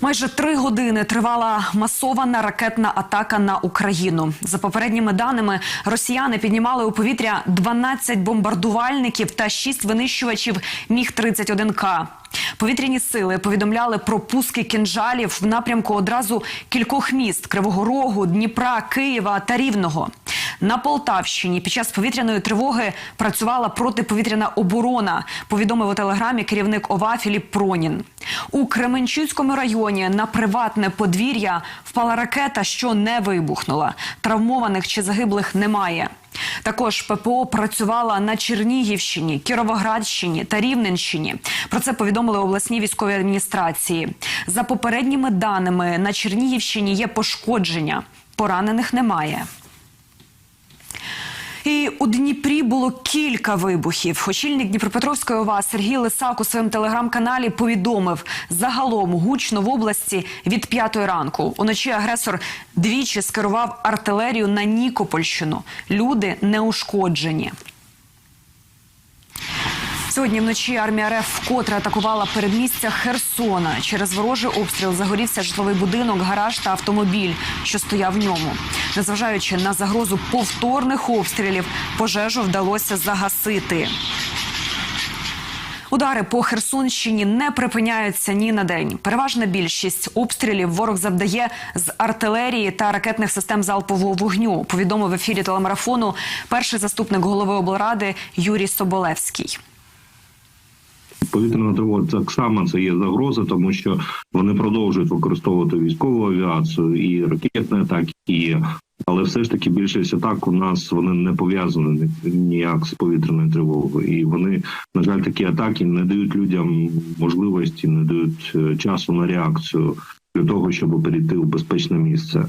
Майже три години тривала масована ракетна атака на Україну. За попередніми даними, росіяни піднімали у повітря 12 бомбардувальників та 6 винищувачів Міг 31 к Повітряні сили повідомляли про пуски кінжалів в напрямку одразу кількох міст Кривого Рогу, Дніпра, Києва та Рівного. На Полтавщині під час повітряної тривоги працювала протиповітряна оборона. Повідомив у телеграмі керівник ОВА Філіп Пронін. У Кременчуцькому районі на приватне подвір'я впала ракета, що не вибухнула. Травмованих чи загиблих немає. Також ППО працювала на Чернігівщині, Кіровоградщині та Рівненщині. Про це повідомили обласні військові адміністрації. За попередніми даними на Чернігівщині є пошкодження, поранених немає. І у Дніпрі було кілька вибухів. Очільник Дніпропетровської ОВА Сергій Лисак у своєму телеграм-каналі повідомив, загалом гучно в області від п'ятої ранку. Уночі агресор двічі скерував артилерію на Нікопольщину. Люди не ушкоджені. Сьогодні вночі армія РФ вкотре атакувала передмістя Херсона. Через ворожий обстріл загорівся житловий будинок, гараж та автомобіль, що стояв в ньому. Незважаючи на загрозу повторних обстрілів, пожежу вдалося загасити. Удари по Херсонщині не припиняються ні на день. Переважна більшість обстрілів ворог завдає з артилерії та ракетних систем залпового вогню. Повідомив в ефірі телемарафону перший заступник голови облради Юрій Соболевський. Повітряна тривога так само це є загроза, тому що вони продовжують використовувати військову авіацію і ракетні атаки. І... Але все ж таки більшість атак у нас вони не пов'язані ніяк з повітряною тривогою, і вони на жаль такі атаки не дають людям можливості, не дають е, часу на реакцію для того, щоб перейти в безпечне місце.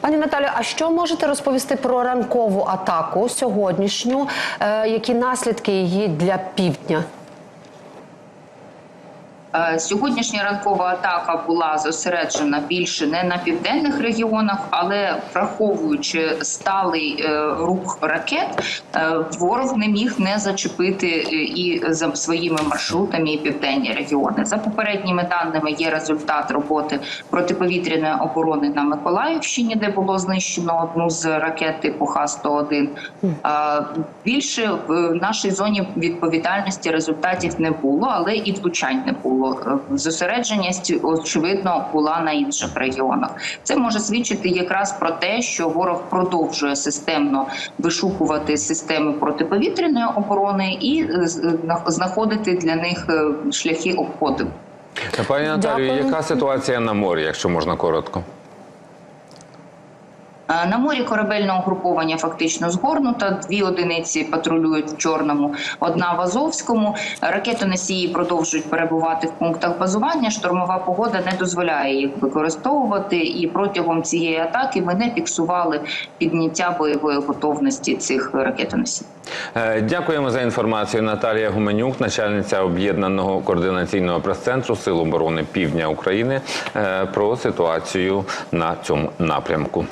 Пані Наталю, а що можете розповісти про ранкову атаку сьогоднішню? Е, які наслідки її для півдня? Е, Сьогоднішня ранкова атака була зосереджена більше не на південних регіонах, але враховуючи сталий е, рух ракет, е, ворог не міг не зачепити і за своїми маршрутами і південні регіони. За попередніми даними є результат роботи протиповітряної оборони на Миколаївщині, де було знищено одну з ракет типу Х-101. Е, Більше в нашій зоні відповідальності результатів не було, але і влучань не було. Е, Зосередженість очевидно була на інших регіонах. Це може свідчити якраз про те, що ворог продовжує системно вишукувати системи протиповітряної оборони і е, з- знаходити для них е, шляхи обходу. Пані Наталію, яка ситуація на морі, якщо можна коротко? На морі корабельного угруповання фактично згорнуто. Дві одиниці патрулюють в Чорному, одна в Азовському. Ракетоносії продовжують перебувати в пунктах базування. Штормова погода не дозволяє їх використовувати. І протягом цієї атаки ми не фіксували підняття бойової готовності цих ракетоносій. Е, Дякуємо за інформацію. Наталія Гуменюк, начальниця об'єднаного координаційного прес-центру Сил оборони Півдня України, е, про ситуацію на цьому напрямку.